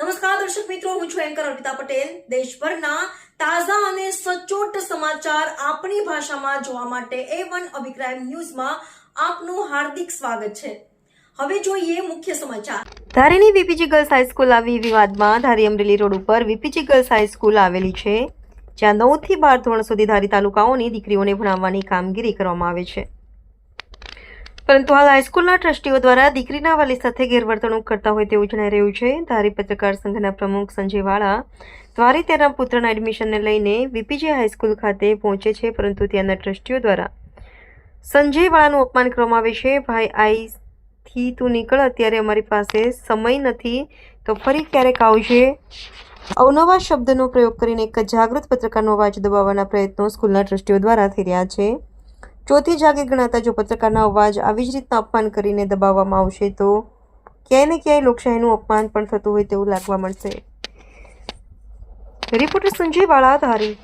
નમસ્કાર, દર્શક મિત્રો, હું છું એન્કર અર્પિતા પટેલ. દેશભરના તાજા અને સચોટ સમાચાર આપણી ભાષામાં જોવા માટે એ વન અભિપ્રાય ન્યૂઝમાં આપનું હાર્દિક સ્વાગત છે. હવે જોઈએ મુખ્ય સમાચાર. ધારીની વીપીજી ગર્લ્સ હાઈસ્કૂલ આવી વિવાદમાં ધારી અમરેલી રોડ ઉપર વીપીજી ગર્લ્સ હાઈસ્કૂલ આવેલી છે, જ્યાં નવથી બાર ધોરણ સુધી ધારી તાલુકાઓની દીકરીઓને ભણાવવાની કામગીરી કરવામાં આવે છે. પરંતુ હાલ હાઈસ્કૂલના ટ્રસ્ટીઓ દ્વારા દીકરીના વાલી સાથે ગેરવર્તણૂક કરતા હોય તેવું જણાઈ રહ્યું છે. ધારી પત્રકાર સંઘના પ્રમુખ સંજય વાળા દ્વારી તેના પુત્રના એડમિશનને લઈને વીપીજી હાઈસ્કૂલ ખાતે પહોંચે છે, પરંતુ ત્યાંના ટ્રસ્ટીઓ દ્વારા. સંજય વાળાનું અપમાન કરવામાં આવે છે. ભાઈ, આઈથી તું નીકળ, અત્યારે અમારી પાસે સમય નથી, તો ફરી ક્યારેક આવજે. અવનવા શબ્દનો પ્રયોગ કરીને એક જાગૃત પત્રકારનો અવાજ દબાવવાના પ્રયત્નો સ્કૂલના ટ્રસ્ટીઓ દ્વારા થઈ રહ્યા છે. ચોથી જાગે ગણાતા જો પત્રકારના અવાજ આવી જ રીતના અપમાન કરીને દબાવવામાં આવશે તો ક્યાંય ને ક્યાંય લોકશાહીનું અપમાન પણ થતું હોય તેવું લાગવા મળશે. રિપોર્ટર સંજય વાળા ધારી